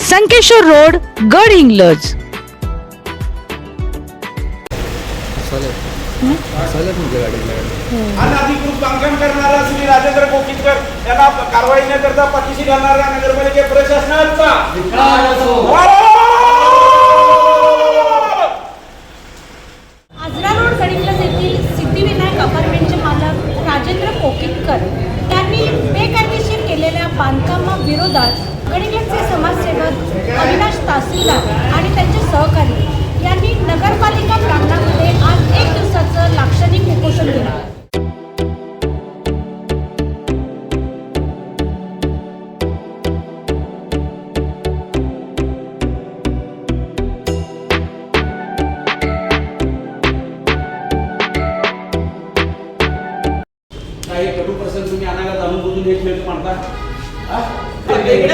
Sankeshwar road Gadhinglaj. अनधिकृत बांधकाम करणारा श्री राजेंद्र कोकितकर यांना कारवाई न करता पाठीशी घालणाऱ्या नगरपालिके प्रशासनाचा आजरा रोड गडिंग्लज येथील सिद्धिविनायक अपार्टमेंटचे मालक राजेंद्र कोकितकर यांनी बेकायदेशीर केलेल्या बांधकामाविरोधात गडिंग्लजचे समाजसेवक अविनाश तहसीलदार आणि त्यांचे सहकारी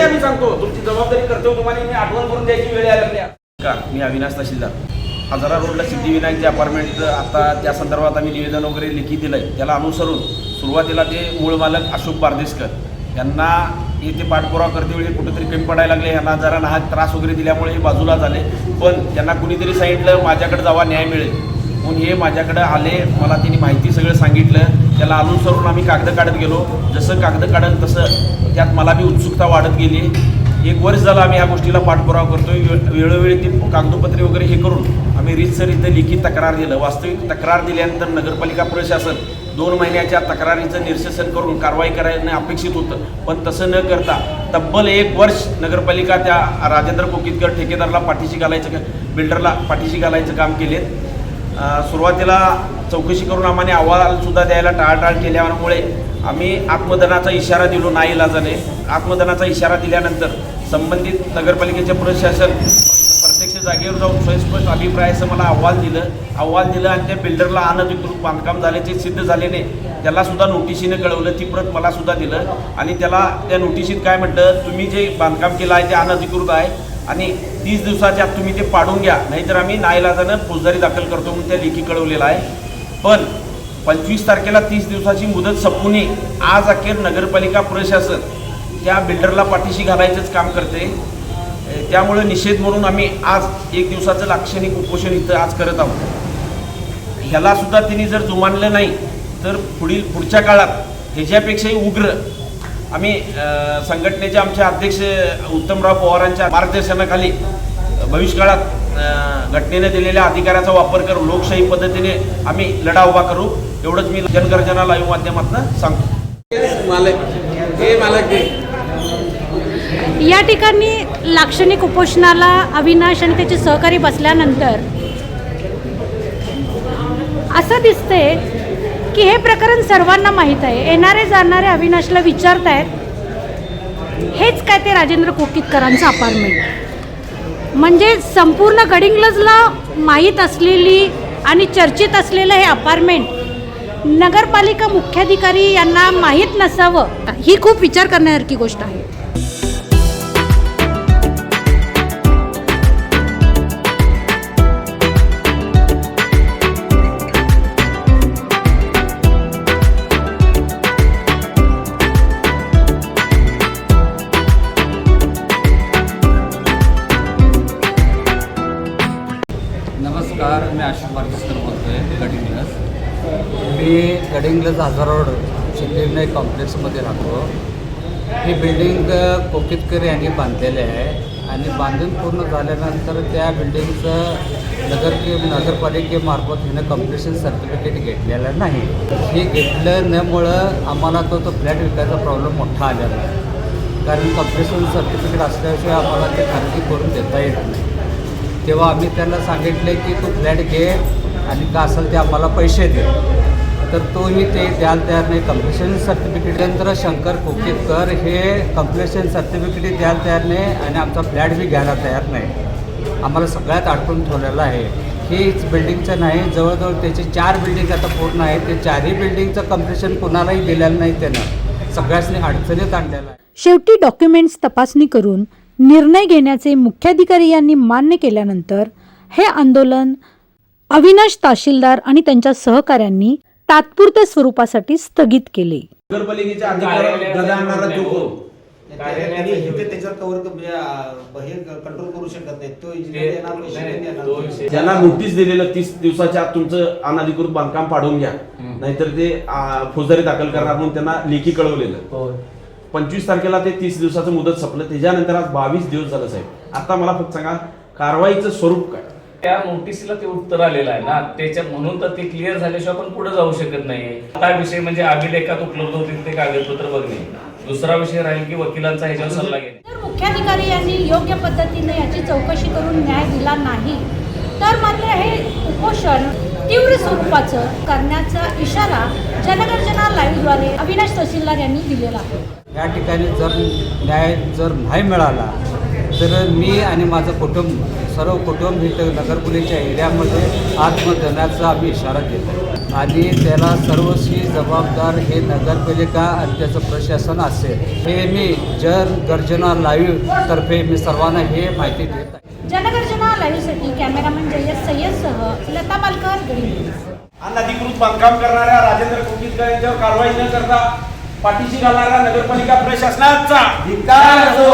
आम्ही सांगतो. तुमची जबाबदारी करतो तुम्हाला मी आठवण करून द्यायची वेळ आलेली का? मी अविनाश तहसीलदार. हजारा रोडला सिद्धिविनायकचे अपार्टमेंट आता त्या संदर्भात आम्ही निवेदन वगैरे लिखित दिलं आहे त्याला अनुसरून सुरुवातीला ते मूळ मालक अशोक बारदेशकर यांना इथे पाठपुरावा करते वेळी कुठेतरी कमी पडायला लागले. यांना जरा नाहक त्रास वगैरे दिल्यामुळे हे बाजूला झाले. पण त्यांना कुणीतरी सांगितलं माझ्याकडे जावा न्याय मिळेल. म्हणून हे माझ्याकडं आले मला त्यांनी माहिती सगळं सांगितलं. त्याला अनुसरून आम्ही कागद काढत गेलो. जसं कागद काढलं तसं त्यात मला बी उत्सुकता वाढत गेली. एक वर्ष झालं आम्ही या गोष्टीला पाठपुरावा करतोय. वेळोवेळी ते कागदपत्रे वगैरे हे करून आम्ही रीतसर इथं लिखित तक्रार दिलं. वास्तविक तक्रार दिल्यानंतर नगरपालिका प्रशासन दोन महिन्याच्या तक्रारीचं निरसन करून कारवाई करायला अपेक्षित होतं. पण तसं न करता तब्बल एक वर्ष नगरपालिका त्या राजेंद्र कोकितकर ठेकेदारला पाठीशी घालायचं बिल्डरला पाठीशी घालायचं काम केलेत सुरुवातीला चौकशी करून आम्हाला अहवालसुद्धा द्यायला टाळाटाळ केल्यामुळे आम्ही आत्मदनाचा इशारा दिलो नाही इलाजाने. आत्मदनाचा इशारा दिल्यानंतर संबंधित नगरपालिकेचे प्रशासन प्रत्यक्ष जागेवर जाऊन स्वयंस्पष्ट अभिप्रायाचं मला अहवाल दिलं. अहवाल दिलं आणि त्या बिल्डरला अनधिकृत बांधकाम झाल्याचे सिद्ध झाल्याने त्यालासुद्धा नोटिशीनं कळवलं. ती प्रत मलासुद्धा दिलं. आणि त्याला त्या नोटिशीत काय म्हटलं तुम्ही जे बांधकाम केलं आहे ते अनधिकृत आहे. आणि तीस दिवसाच्या आत तुम्ही ते पाडून घ्या. नाहीतर आम्ही नाईलाजानं फौजदारी दाखल करतो म्हणून त्या लेखी कळवलेला आहे. पण पंचवीस तारखेला तीस दिवसाची मुदत संपून आज अखेर नगरपालिका प्रशासन त्या बिल्डरला पाठीशी घालायचंच काम करते. त्यामुळं त्यामुळे निषेध म्हणून आम्ही आज एक दिवसाचं लाक्षणिक उपोषण इथं आज करत आहोत. ह्यालासुद्धा त्यांनी जर जुमानलं नाही तर पुढील पुढच्या काळात ह्याच्यापेक्षाही उग्र आम्ही संघटनेचे आमचे अध्यक्ष उत्तमराव पवारांच्या मार्गदर्शनाखाली भविष्यकाळात घटनेने दिलेल्या अधिकाराचा वापर करून लोकशाही पद्धतीने आम्ही लढा उभा करू. एवढंच मी जनगर्जना लाईव्ह माध्यमातून सांगतो. हे या ठिकाणी लाक्षणिक उपोषणाला अविनाश आणि त्याचे सहकारी बसल्यानंतर असं दिसते की हे प्रकरण सर्वांना माहीत आहे. येणारे जाणारे अविनाशला विचारतायत. हेच काय ते राजेंद्र कोकितकरांचं अपार्टमेंट. म्हणजे संपूर्ण गडिंग्लजला माहीत असलेली आणि चर्चित असलेलं हे अपार्टमेंट नगरपालिका मुख्याधिकारी यांना माहीत नसावं ही खूप विचार करण्यासारखी गोष्ट आहे. गडिंग्लज आझार रोड सिद्धिविनायक कॉम्प्लेक्समध्ये राहतो. ही बिल्डिंग कोकितकर यांनी बांधलेली आहे आणि बांधून पूर्ण झाल्यानंतर त्या बिल्डिंगचं नगर नगरपालिकेमार्फत हिनं कम्प्लिशन सर्टिफिकेट घेतलेलं नाही. हे घेतलं नमुळं आम्हाला तो तो फ्लॅट विकायचा प्रॉब्लेम मोठा आलेला आहे. कारण कम्प्लिशन सर्टिफिकेट असल्याशिवाय आम्हाला ते खरेदी करून देता येत नाही. तेव्हा आम्ही त्यांना सांगितले की तू फ्लॅट घे आणि का असेल ते आम्हाला पैसे दे. तर तोही ते द्यायला तयार नाही. कम्प्लेशन सर्टिफिकेट नंतर शंकर कोकेकर हे कम्प्लेशन सर्टिफिकेट द्यायला तयार नाही आणि आमचा फ्लॅट बी घ्यायला तयार नाही. आम्हाला सगळ्यात अडकून ठेवलेलं आहे. हीच बिल्डिंगचं नाही जवळजवळ त्याचे चार बिल्डिंग आता पूर्ण आहे ते चारही बिल्डिंगचं कम्प्लेशन कोणालाही दिलेलं नाही त्यानं. सगळ्यासनी अडचणीत आणलेलं आहे. शेवटी डॉक्युमेंट्स तपासणी करून निर्णय घेण्याचे मुख्याधिकारी यांनी मान्य केल्यानंतर हे आंदोलन अविनाश तहसीलदार आणि त्यांच्या सहकाऱ्यांनी तात्पुरत्या स्वरूपासाठी स्थगित केले. नगरपालिकेच्या अधिकारावर गदा आणणारा तो कोण? त्यांनी इथे त्याच्यावर कव्हर हे कंट्रोल करू शकत नाही. तो इंजिनियर येणार. ज्यांना नोटीस दिलेलं तीस दिवसाच्या आत तुमचं अनधिकृत बांधकाम पाडून घ्या. नाहीतर ते आ, फौजदारी दाखल करणार म्हणून त्यांना लेखी कळवलेलं. पंचवीस तारखेला ते तीस दिवसाचं मुदत संपलं. त्याच्यानंतर आज बावीस दिवस झालं साहेब. आता मला फक्त सांगा कारवाईचं स्वरूप काय? त्या नोटीसला ते उत्तर आलेलं आहे ना. त्याच्या म्हणून तर ते क्लिअर झाल्याशिवाय आपण पुढे जाऊ शकत नाही हा विषय म्हणजे अभिलेखात उपलब्ध होतील ते कागदपत्र बघणे. दुसरा विषय राहील की वकिलांचा ह्याच्यावर सल्ला घेणे. जर मुख्याधिकारी यांनी योग्य पद्धतीने याची चौकशी करून न्याय दिला नाही तर मात्र हे उपोषण तीव्र स्वरूपाचं करण्याचा इशारा जनगर्जना लाईव्हद्वारे अविनाश तहसीलदार यांनी दिलेला आहे. या ठिकाणी जर न्याय जर नाही मिळाला तर मी आणि माझं कुटुंब सर्व कुटुंब इथं नगरपुलीच्या एरियामध्ये आत्मदनाचा आम्ही इशारा देत. आहे आणि त्याला सर्वस्वी जबाबदार हे नगरपालिका आणि त्याचं प्रशासन असेल हे मी जन गर्जना लाईव्ह तर्फे मी सर्वांना हे माहिती देत आहे. जनगर्जना लाईव्हसाठी कॅमेरामन जयस सय्यदसह लता पालकर अनधिकृत बांधकाम करणाऱ्या राजेंद्र कोकितकर यांच्यावर कारवाई न करता पाठीशी घालणाऱ्या नगरपालिका प्रशासनाचा. धिक्कार असो.